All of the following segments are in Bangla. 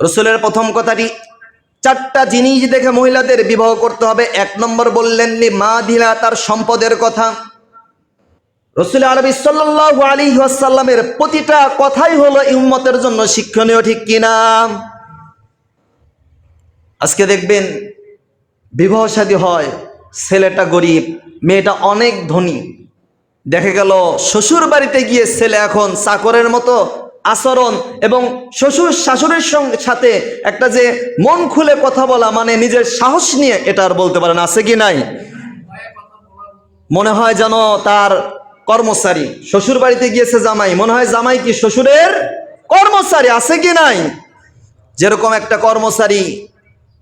রসুলের প্রথম কথাটি, চারটা জিনিস দেখে মহিলাদের বিবাহ করতে হবে। এক নম্বর বললেন মা দিলা তার সম্পদের কথা। রসুল আরবি সাল্লাহ আলী প্রতিটা কথাই হলো, এই উম্মতের জন্য শিক্ষণীয় ঠিক কিনা আজকে দেখবেন, বিবাহ শাদী হয়, ছেলেটা গরিব, মেয়েটা অনেক ধনী। দেখে গেল শ্বশুর বাড়িতে গিয়ে ছেলে এখন চাকরের মতো আচরণ এবং শ্বশুর শাশুড়ির সঙ্গে সাথে একটা যে মন খুলে কথা বলা মানে নিজের সাহস নিয়ে এটা আর বলতে পারেন আছে কি নাই? মনে হয় যেন তার কর্মচারী, শ্বশুর বাড়িতে গিয়েছে জামাই, মনে হয় জামাই কি শ্বশুরের কর্মচারী, আছে কি নাই? যেরকম একটা কর্মচারী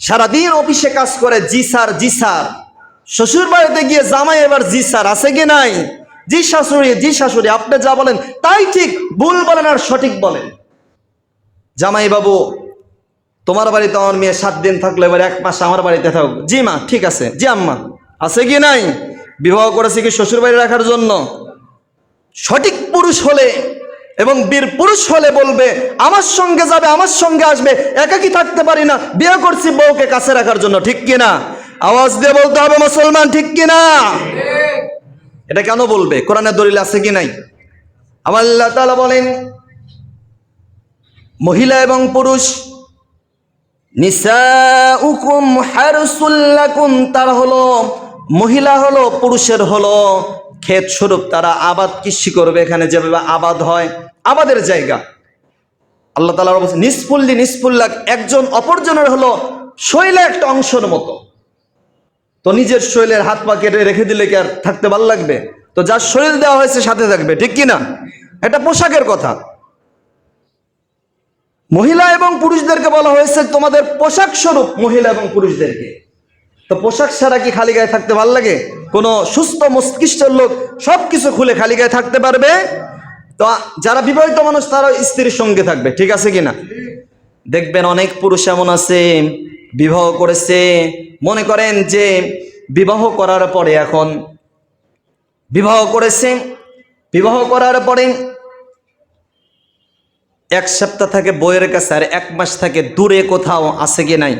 সারাদিন অফিসে কাজ করে, জি স্যার জি স্যার, শ্বশুর বাড়িতে গিয়ে জামাই এবার জি স্যার, আছে কি নাই? জি শাশুড়ি জি শাশুড়ি, আপনি যা বলেন, তাই ঠিক, ভুল বলেন আর সঠিক বলেন। জামাই বাবু তোমার বাড়িতে আমার মেয়ে সাত দিন থাকলে, এবার এক মাস আমার বাড়িতে থাকুক। জি মা, ঠিক আছে। জি আম্মা, আছে কি নাই? বিবাহ করেছে কি শ্বশুর বাড়ি রাখার জন্য? সঠিক পুরুষ হলে এবং বীর পুরুষ হলে বলবে, আমার সঙ্গে যাবে, আমার সঙ্গে আসবে, একাকি থাকতে পারি না, বিয়ে করছি বউকে কাছে রাখার জন্য, ঠিক কিনা? আওয়াজ দিয়ে বলতে হবে মুসলমান, ঠিক কিনা? এটা কেন বলবে? কোরআনের দলিল আছে কি নাই? আমার আল্লাহ তাআলা বলেন, মহিলা এবং পুরুষ, নিসাউকুম হারসুল্লাকুম তারা হলো, মহিলা হলো, পুরুষের হলো ক্ষেত স্বরূপ তারা আবাদ কৃষি করবে, এখানে যেভাবে আবাদ হয়, আবাদের জায়গা। আল্লাহ তালা নিষ্ফুল্লি নিষ্ফুল্লাক, একজন অপরজনের হলো শৈলে একটা অংশের মতো। তো নিজের শরীরের হাত পা কেটে রেখে দিলে কি আর থাকতে ভালো লাগবে? তো যার শরীর দেওয়া হয়েছে সাথে থাকবে, ঠিক কি না? এটা পোশাকের কথা। মহিলা এবং পুরুষদেরকে বলা হয়েছে তোমাদের পোশাক স্বরূপ মহিলা এবং পুরুষদেরকে। তো পোশাক ছাড়া কি খালি গায়ে থাকতে ভালো লাগে? কোনো সুস্থ মস্তিষ্কের লোক সব কিছু খুলে খালি গায়ে থাকতে পারবে? তো যারা বিবাহিত মানুষ তারা স্ত্রীর সঙ্গে থাকবে, ঠিক আছে কিনা দেখবেন অনেক পুরুষ এমন আছে, বিবাহ করেছে মনে করেন যে বিবাহ করার পরে এখন বিবাহ করেছে, বিবাহ করার পরে এক সপ্তাহ থাকে বউয়ের কাছে আর এক মাস থাকে দূরে কোথাও আছে কি নাই।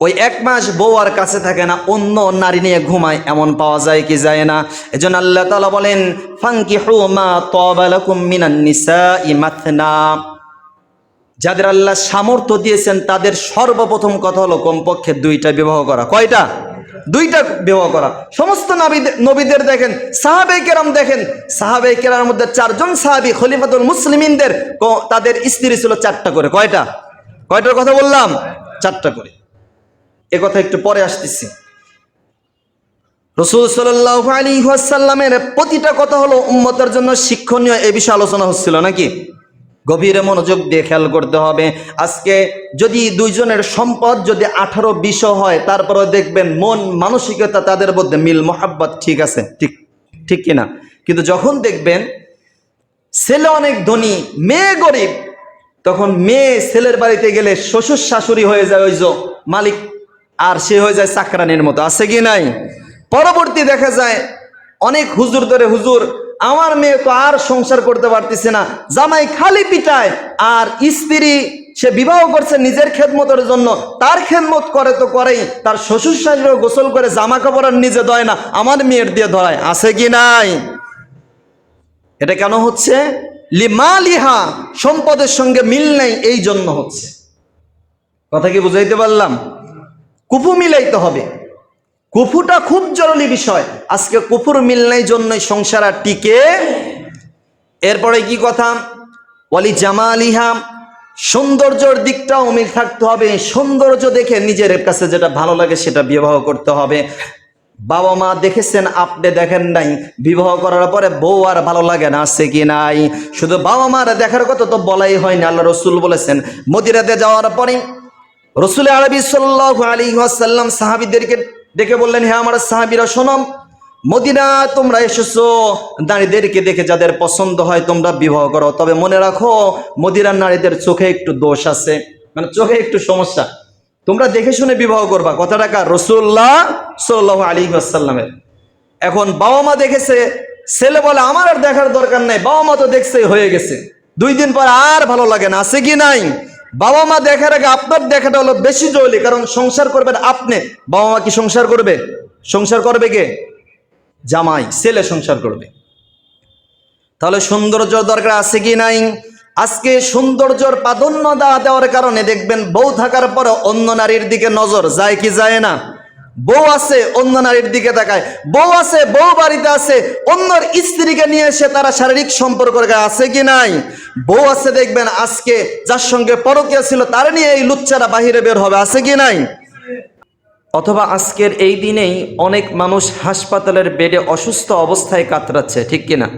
ওই এক মাস বউ আর কাছে থাকে না, অন্য নারী নিয়ে ঘুমায়, এমন পাওয়া যায় কি যায় না। এজন্য আল্লাহ তাআলা বলেন ফাঙ্কিহু মা তাবালাকুম মিনান নিসাই মাথনা যাদের আল্লাহ সামর্থ্য দিয়েছেন, তাদের সর্বপ্রথম কথা হলো কমপক্ষে দুইটা বিবাহ করা। কয়টা? দুইটা বিবাহ করা। সমস্ত নবীদের দেখেন সাহাবে কেরাম দেখেন সাহাবে কেরামের মধ্যে চারজন সাহাবি খলিফাতুল মুসলিমিনদের তাদের স্ত্রী ছিল চারটা করে। কয়টা? কয়টার কথা বললাম? চারটা করে। এ কথা একটু পরে আসতেছি। রসুল সাল্লাহ আলী সাল্লামের প্রতিটা কথা হলো উম্মতের জন্য শিক্ষণীয় এ বিষয়ে আলোচনা হচ্ছিল নাকি? গভীরে মনোযোগ দিয়ে খেয়াল করতে হবে। আজকে যদি দুইজনের সম্পদ যদি আঠারো, বিশ হয়, তারপরে দেখবেন মন মানসিকতা তাদের মধ্যে মিল, মোহাব্বত ঠিক আছে, ঠিক ঠিক কিনা? কিন্তু যখন দেখবেন ছেলে অনেক ধনী, মেয়ে গরিব, তখন মেয়ে ছেলের বাড়িতে গেলে শ্বশুর শাশুড়ি হয়ে যায় ওই যে মালিক, আর সে হয়ে যায় চাকরানির মতো। আছে কি নাই? পরবর্তী দেখা যায় অনেক হুজুর ধরে হুজুর আমার মেয়ে তো আর সংসার করতে পারতেছে না। জামাই খালি পিটায়, আর স্ত্রী সে বিবাহ করছে নিজের খেদমতের জন্য। তার খেদমত করে তো করেই, তার শ্বশুর শাশুড়ি গোসল করে জামা কাপড় আর নিজে ধয় না। আমার মেয়ের দিয়ে ধরায়, আছে কি নাই? এটা কেন হচ্ছে? লিমা লিহা সম্পদের সঙ্গে মিল নেই, এই জন্য হচ্ছে। কথা কি বুঝাইতে পারলাম? কুফু মিলাইতে হবে। কুফুটা খুব জরুরি বিষয়। আজকে কুফুর মিল নেই, জন্যই সংসার আর টিকে। এরপরে কি কথা? ওয়ালি জামালিহা, সৌন্দর্যর দিকটাও মিল থাকতে হবে। সৌন্দর্য দেখে নিজের কাছে যেটা ভালো লাগে সেটা বিবাহ করতে হবে। বাবা মা দেখেছেন, আপনি দেখেন নাই। বিবাহ করার পরে বউ আর ভালো লাগে না, আছে কি নাই? শুধু বাবা মার দেখার কথা তো বলাই হয়নি আল্লাহ রসুল বলেছেন মদিরাতে যাওয়ার পরে রসুল আরবি সাল্লাহ আলী আসাল্লাম সাহাবিদেরকে ডেকে বললেন হ্যাঁ আমার সাহাবিরা শোনম মদিনা তোমরা এসেছ। নারীদেরকে দেখে যাদের পছন্দ হয় তোমরা বিবাহ করো। তবে মনে রাখো, মদিনার নারীদের চোখে একটু দোষ আছে। মানে চোখে একটু সমস্যা। তোমরা দেখে শুনে বিবাহ করবা। কথা টাকা রসুল্লাহ সাল্লাহ আলী আসাল্লামের এখন বাবা মা দেখেছে, ছেলে বলে, আমার আর দেখার দরকার নাই। বাবা মা তো দেখছে, হয়ে গেছে। দুই দিন পর আর ভালো লাগে না। আছে কি নাই? বাবা মা দেখার আগে আপনার দেখাটা হলো বেশি জরুরি, কারণ সংসার করবেন আপনি। বাবা মা কি সংসার করবে? সংসার করবে কে? জামাই, ছেলে সংসার করবে। তাহলে সৌন্দর্য দরকার আছে কি নাই? আজকে সৌন্দর্যর প্রাধান্য দেওয়া দেওয়ার কারণে দেখবেন বউ থাকার পরে অন্য নারীর দিকে নজর, যায় কি যায় না? বউ আছে, অন্য নারীর দিকে তাকায়। বউ আছে, বউ বাড়িতে আছে, অন্যর স্ত্রীকে নিয়ে এসে তারা শারীরিক সম্পর্ক আছে কি নাই? বউ আছে দেখবেন আজকে যার সঙ্গে পরকিয়া ছিল, তার নিয়ে এই লুচ্চারা বাহিরে বের হবে, আছে কি নাই? অথবা আজকের এই দিনেই অনেক মানুষ হাসপাতালের বেডে অসুস্থ অবস্থায় কাতরাচ্ছে, ঠিক কিনা?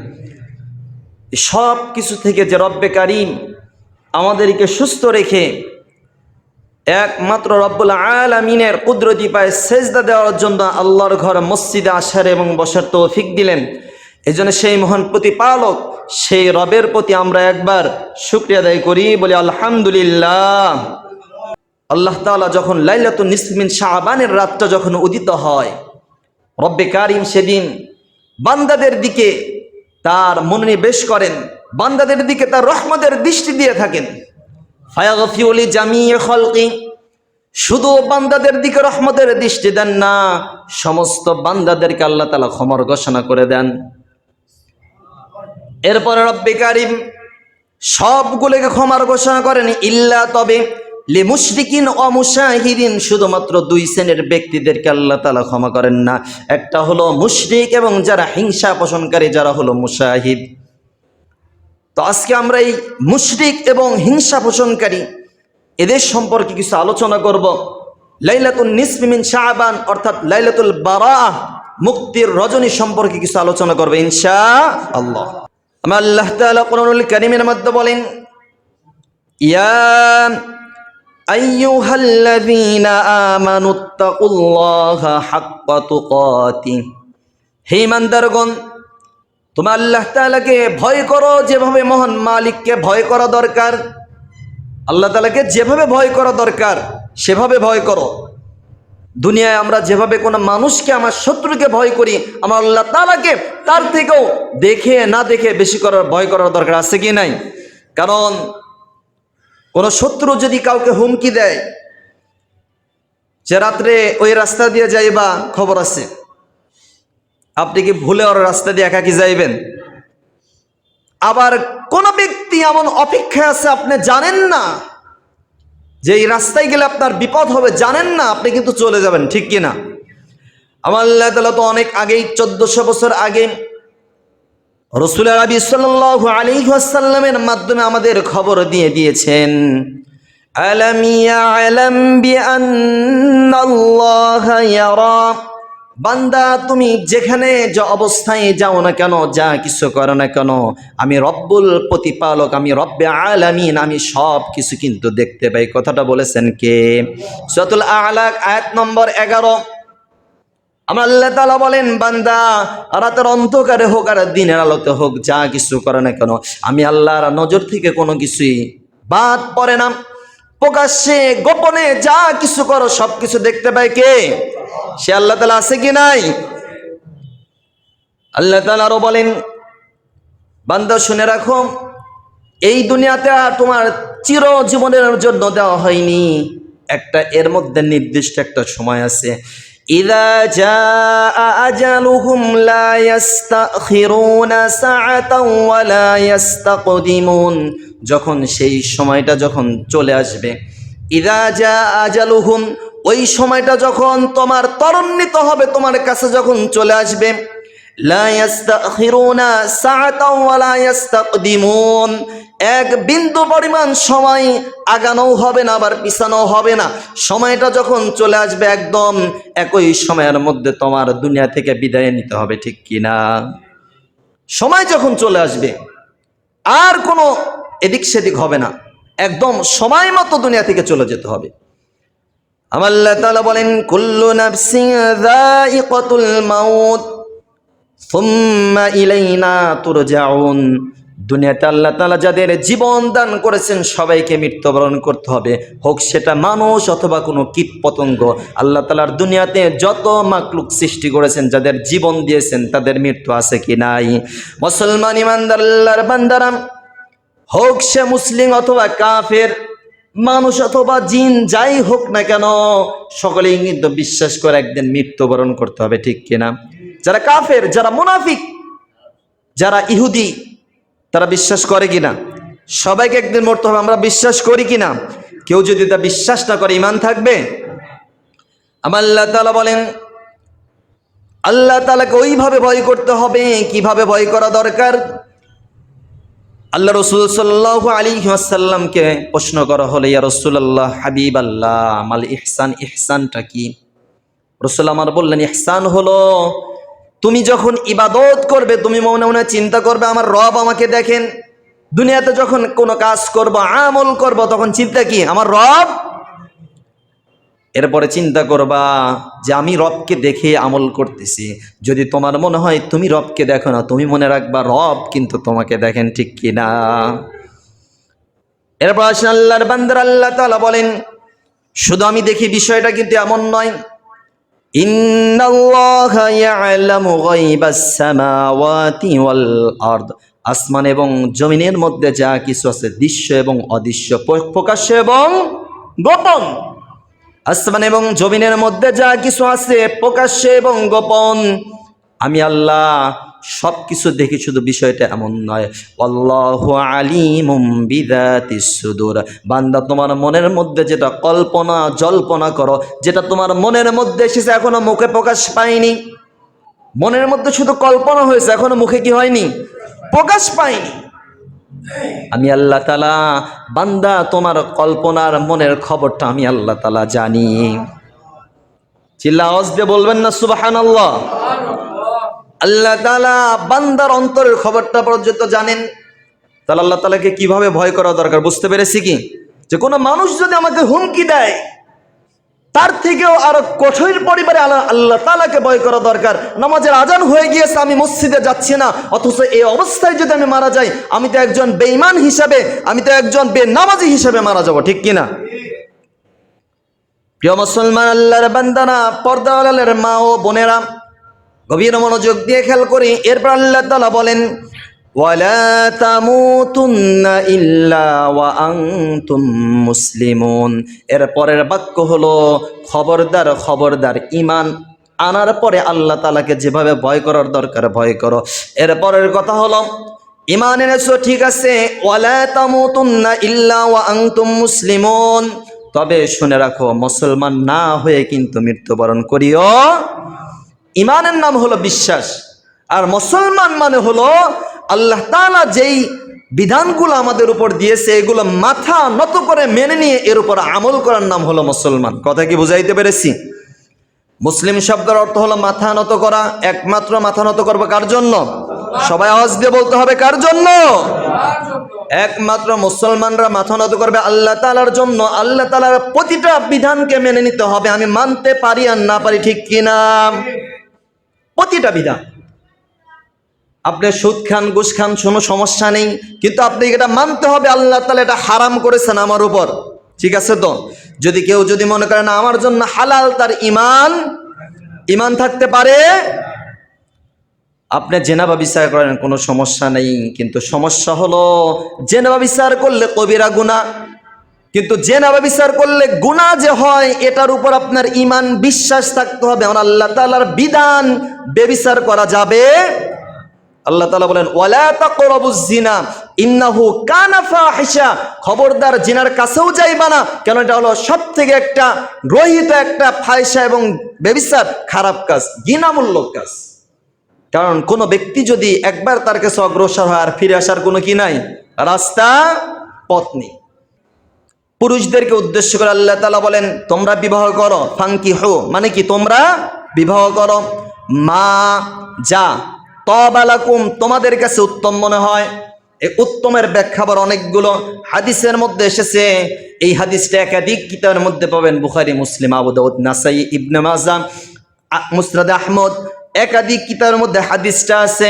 সব কিছু থেকে যে রব্বে কারিম আমাদেরকে সুস্থ রেখে একমাত্র রব্বুল আলামিনের কুদরতি পায় সেজদা দেওয়ার জন্য আল্লাহর ঘর মসজিদে আসার এবং বসার তৌফিক দিলেন। এজন্য সেই মহান প্রতিপালক, সেই রবের প্রতি আমরা একবার শুক্রিয়া আদায় করি, বলি আলহামদুলিল্লাহ। আল্লাহ তাআলা যখন লাইলাতুন নিসমিন শাহবানের রাতটা যখন উদিত হয়, রব্বে কারিম সেদিন বান্দাদের দিকে তার মনোনিবেশ করেন, বান্দাদের দিকে তার রহমতের দৃষ্টি দিয়ে থাকেন। ফায়াগফিউলি জামিয়ে খলকি। শুধু বান্দাদের দিকে রহমতের দৃষ্টি দেন না, সমস্ত বান্দাদেরকে আল্লাহ তালা ক্ষমার ঘোষণা করে দেন। এরপরে রব্বে কারিম সবগুলোকে ক্ষমার ঘোষণা করেন, ইল্লা তবে লি মুশরিকিন অমুশাহিদিন শুধুমাত্র দুই শ্রেণির ব্যক্তিদেরকে আল্লাহ তালা ক্ষমা করেন না। একটা হলো মুশরিক এবং যারা হিংসা পোষণকারী, যারা হলো মুশাহিদ। তো আজকে আমরা এই মুশরিক এবং হিংসা পোষণকারী এদের সম্পর্কে কিছু আলোচনা করব। লাইলাতুল নিসমিন শাহবান অর্থাৎ লাইলাতুল বারা মুক্তির রজনী সম্পর্কে কিছু আলোচনা করবে ইনশা আল্লাহ আমার আল্লাহ তাআলা কোরআনুল কারীমের মধ্যে বলেন, ইয়া আইয়ুহাল্লাযীনা আমানুত্তাকুল্লাহা হাক্কা তুকাতিহ। হে ইমানদারগণ তোমরা আল্লাহ তাআলাকে ভয় করো, যেভাবে মহান মালিককে ভয় করা দরকার। আল্লাহ তালাকে যেভাবে ভয় করা দরকার, সেভাবে ভয় করো। দুনিয়ায় আমরা যেভাবে কোনো মানুষকে, আমার শত্রুকে ভয় করি, আমার আল্লাহ তাআলাকে তার থেকেও দেখে, না দেখে বেশি করার, ভয় করার দরকার আছে কি নাই? কারণ, কোনো শত্রু যদি কাউকে হুমকি দেয়, যে রাত্রে ওই রাস্তা দিয়ে যাইবা, খবর আছে। আপনি কি ভুলে ওর রাস্তা দিয়ে একাকি যাইবেন? আবার কোন ব্যক্তি এমন অপেক্ষায় আছে আপনি জানেন না? যে এই রাস্তায় গেলে আপনার বিপদ হবে, জানেন না, আপনি কিন্তু চলে যাবেন, ঠিক কিনা আমার আল্লাহ তালা তো অনেক আগেই, চোদ্দশো বছর আগে রসুল আরবি সাল্লাহ আলী আসাল্লামের মাধ্যমে আমাদের খবর দিয়ে দিয়েছেন, আলম ইয়ালাম বিআন্নাল্লাহা ইয়ারা বান্দা, তুমি যেখানে যে অবস্থায় যাও না কেন, যা কিছু করো না কেন, আমি রব্বুল প্রতিপালক, আমি রব্বে আলামিন, আমি সব কিছু কিন্তু দেখতে পাই। কথাটা বলেছেন কে? সতুল আলাক, আয়াত নম্বর এগারো। আমার আল্লাহ তালা বলেন, বান্দা, রাতের অন্ধকারে হোক আর দিনের আলোতে হোক, যা কিছু করে না কেন, আমি আল্লাহর নজর থেকে কোনো কিছুই বাদ পড়ে না। প্রকাশ্যে, গোপনে যা কিছু করো সব কিছু দেখতে পায় কে? সে আল্লাহ তালা আছে কি নাই? আল্লাহ তালা আরও বলেন, বান্দা শুনে রাখো, এই দুনিয়াতে তোমার চির জীবনের জন্য দেওয়া হয়নি। একটা এর মধ্যে নির্দিষ্ট একটা সময় আছে। যখন সেই সময়টা যখন চলে আসবে, ইদা যা আজালুহুম ওই সময়টা যখন তোমার ত্বরান্বিত হবে, তোমার কাছে যখন চলে আসবে এক বিন্দু পরিমাণ সময় আগানোও হবে না, আবার পিছানো হবে না। সময়টা যখন চলে আসবে একদম একই সময়ের মধ্যে তোমার দুনিয়া থেকে বিদায় নিতে হবে, ঠিক কি না? সময় যখন চলে আসবে, আর কোনো এদিক সেদিক হবে না। একদম সময় মতো দুনিয়া থেকে চলে যেতে হবে। আল্লাহ তাআলা বলেন, কুল্লু নাফসিন যায়িকাতুল মাউত, সুম্মা ইলাইনা তুরজাউন। দুনিয়াতে আল্লাহ তাআলা যাদের জীবন দান করেছেন, সবাইকে মৃত্যুবরণ করতে হবে। হোক সেটা মানুষ অথবা কোনো কীট পতঙ্গ আল্লাহ তাআলার দুনিয়াতে যত মাকলুক সৃষ্টি করেছেন, যাদের জীবন দিয়েছেন, তাদের মৃত্যু আছে কি নাই? মুসলমান ইমানদার, আল্লাহর বান্দারাম, হোক সে মুসলিম অথবা কাফের মানুষ অথবা জিন যাই হোক না কেন, সকলেই কিন্তু বিশ্বাস করে একদিন মৃত্যুবরণ করতে হবে, ঠিক কিনা যারা কাফের, যারা মুনাফিক, যারা ইহুদি, তারা বিশ্বাস করে কিনা? সবাইকে একদিন মরতে হবে, আমরা বিশ্বাস করি কিনা? কেউ যদি তা বিশ্বাস না করে ইমান থাকবে? আমার আল্লাহ তালা বলেন, আল্লাহ তালাকে ওইভাবে ভয় করতে হবে, কীভাবে ভয় করা দরকার? আল্লাহ রসুল সাল্লাহ আলী আসাল্লামকে প্রশ্ন করা হলে, ইয়া রসুল্লাহ হাবিব আল্লাহ মাল ইহসান, ইহসানটা কি? রসুল আমার বললেন, ইহসান হলো, তুমি যখন ইবাদত করবে, তুমি মনে মনে চিন্তা করবে, আমার রব আমাকে দেখেন। দুনিয়াতে যখন কোনো কাজ করব, আমল করব, তখন চিন্তা কি? আমার রব এরপরে চিন্তা করবা যে আমি রবকে দেখে আমল করতেছি। যদি তোমার মনে হয় তুমি রবকে দেখো না, তুমি মনে রাখবা রব কিন্তু তোমাকে দেখেন ঠিক কি না এরপর আসেন আল্লাহর বান্দার, আল্লাহ তাআলা বলেন, শুধু আমি দেখি বিষয়টা কিন্তু এমন নয়। আসমান এবং জমিনের মধ্যে যা কিছু আছে, দৃশ্য এবং অদৃশ্য, প্রকাশ্য এবং গোপন। আসমান এবং জমিনের মধ্যে যা কিছু আছে প্রকাশ্যে এবং গোপন, আমি আল্লাহ সব কিছু দেখি, শুধু বিষয়টা এমন নয়। বিদাতিস সুদূর। বান্দা, তোমার মনের মধ্যে যেটা কল্পনা, জল্পনা করো, যেটা তোমার মনের মধ্যে এসেছে, এখনও মুখে প্রকাশ পায়নি। মনের মধ্যে শুধু কল্পনা হয়েছে, এখনও মুখে কি হয়নি? প্রকাশ পায়নি। আমি আল্লাহ তালা বান্দা তোমার কল্পনার মনের খবরটা আমি আল্লাহ তালা জানি। চিল্লা দিয়ে বলবেন না সুবাহান আল্লাহ আল্লাহ তালা বান্দার অন্তরের খবরটা পর্যন্ত জানেন। তাহলে আল্লাহ তালাকে কীভাবে ভয় করা দরকার, বুঝতে পেরেছি কি? যে কোনো মানুষ যদি আমাকে হুমকি দেয় তার থেকেও আরও কঠোর পরিবারে আল্লাহ তালাকে ভয় করা দরকার। নামাজের আজান হয়ে গিয়েছে, আমি মসজিদে যাচ্ছি না। অথচ এই অবস্থায় যদি আমি মারা যাই, আমি তো একজন বেঈমান হিসাবে, আমি তো একজন বেনামাজি হিসাবে মারা যাব, ঠিক কিনা? প্রিয় মুসলমান, আল্লাহর বান্দানা পর্দাওয়ালের মা ও বোনেরা, গভীর মনোযোগ দিয়ে খেয়াল করি। এরপর আল্লাহ তালা বলেন তামুতুন্না ইল্লা ওয়া আনতুম মুসলিমুন। এর পরের বাক্য হলো, খবরদার খবরদার ইমান আনার পরে আল্লাহ তালাকে যেভাবে ভয় করার দরকার, ভয় করো। এর পরের কথা হলো ইমান এনেছো, ঠিক আছে, ওয়ালা তামুতুন্না ইল্লা ওয়া আনতুম মুসলিমুন। তবে শুনে রাখো, মুসলমান না হয়ে কিন্তু মৃত্যুবরণ করিও ইমানের নাম হলো বিশ্বাস, আর মুসলমান মানে হলো আল্লাহ তালা যেই বিধানগুলো আমাদের উপর দিয়েছে, এগুলো মাথা নত করে মেনে নিয়ে এর উপর আমল করার নাম হলো মুসলমান। কথা কি বুঝাইতে পেরেছি? মুসলিম শব্দের অর্থ হলো মাথা নত করা, একমাত্র মাথা নত করব কার জন্য? সবাই আওয়াজ দিয়ে বলতে হবে কার জন্য? একমাত্র মুসলমানরা মাথা নত করবে আল্লাহ তালার জন্য। আল্লাহ তালার প্রতিটা বিধানকে মেনে নিতে হবে। আমি মানতে পারি আর না পারি ঠিক কিনা? প্রতিটা বিধান। আপনি সুদ খান, ঘুষ খান, কোনো সমস্যা নেই। কিন্তু আপনি এটা মানতে হবে, আল্লাহ তালা এটা হারাম করেছেন আমার উপর। ঠিক আছে তো? যদি কেউ যদি মনে করেন আমার জন্য হালাল তার ইমান ইমান থাকতে পারে। আপনি জেনাবা বিচার করেন, কোনো সমস্যা নেই। কিন্তু সমস্যা হলো, জেনাবা বিচার করলে কবিরা গুণা কিন্তু জেনাবা বিচার করলে গুণা যে হয়, এটার উপর আপনার ইমান বিশ্বাস থাকতে হবে। আমার আল্লাহ তাআলার বিধান, বেবিচার করা যাবে আল্লাহ তাআলা বলেন জিনা, ইন্নাহু কানা ফাহিশা। খবরদার জিনার কাছেও যাইবা না, কেন এটা হলো সব থেকে একটা গ্রহিত একটা ফায়সা এবং বেবিচার খারাপ কাজ, ঘৃণামূলক কাজ। কারণ কোনো ব্যক্তি যদি একবার তার কাছে অগ্রসর হয় আর ফিরে আসার কোনো কি নাই, রাস্তা পথ নেই। পুরুষদেরকে উদ্দেশ্য করে আল্লাহ তালা বলেন, তোমরা বিবাহ করো ফাঙ্কি হো মানে কি, তোমরা বিবাহ করো। মা, যা তবালাকুম তোমাদের কাছে উত্তম মনে হয় এই উত্তমের ব্যাখ্যা আবার অনেকগুলো হাদিসের মধ্যে এসেছে এই হাদিসটা একাধিক কিতাবের মধ্যে পাবেন বুখারি মুসলিম আবু দাউদ নাসাই ইবনে মাজা আ- মুসনাদ আহমদ একাধিক কিতাবের মধ্যে হাদিসটা আছে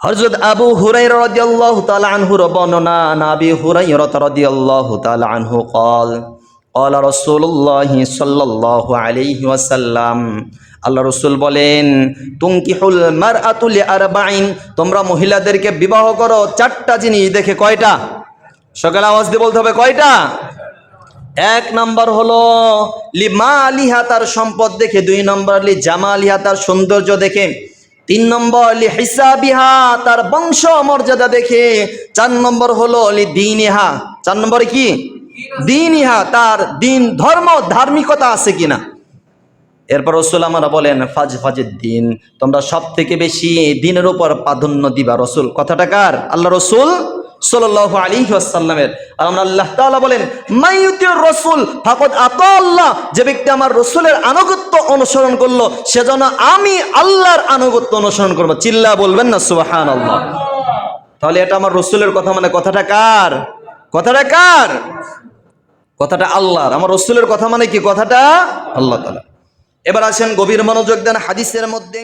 হযরত আবু হুরাইরা রাদিয়াল্লাহু তাআলা আনহুর বর্ণনা নাবি হুরাইরা রাদিয়াল্লাহু তাআলা আনহু قال قال رسول الله صلى الله عليه وسلم আল্লাহ রসুল বলেন তুঙ্কিহুল আর বাইন তোমরা মহিলাদেরকে বিবাহ করো, চারটা জিনিস দেখে কয়টা? সকালে আওয়াজ দিয়ে বলতে হবে কয়টা? এক নম্বর হলো লি মা আলিহা তার সম্পদ দেখে দুই নম্বর লি জামা আলিহা তার সৌন্দর্য দেখে তিন নম্বর লি হিসাবিহা তার বংশ মর্যাদা দেখে চার নম্বর হলো লি দিনিহা চার নম্বর কি? দিনিহা তার দিন ধর্ম, ধার্মিকতা আছে কিনা? এরপর রসুল আমরা বলেন, ফাজ ফাজের দিন তোমরা সব থেকে বেশি দিনের উপর প্রাধান্য দিবা রসুল। কথাটা কার? আল্লাহ রসুল সাল্লাহ আলী আসাল্লামের আর আল্লাহ বলেন রসুল আল্লাহ। যে আমার রসুলের আনুগত্য অনুসরণ করল সেজন্য আমি আল্লাহর অনুসরণ করব। চিল্লা বলবেন না আল্লাহ তাহলে এটা আমার রসুলের কথা মানে কথাটা কার? কথাটা কার? কথাটা আমার রসুলের কথা মানে কি? কথাটা আল্লাহ তালা এবার আসেন গভীর মনোযোগ দেন হাদিসের মধ্যে।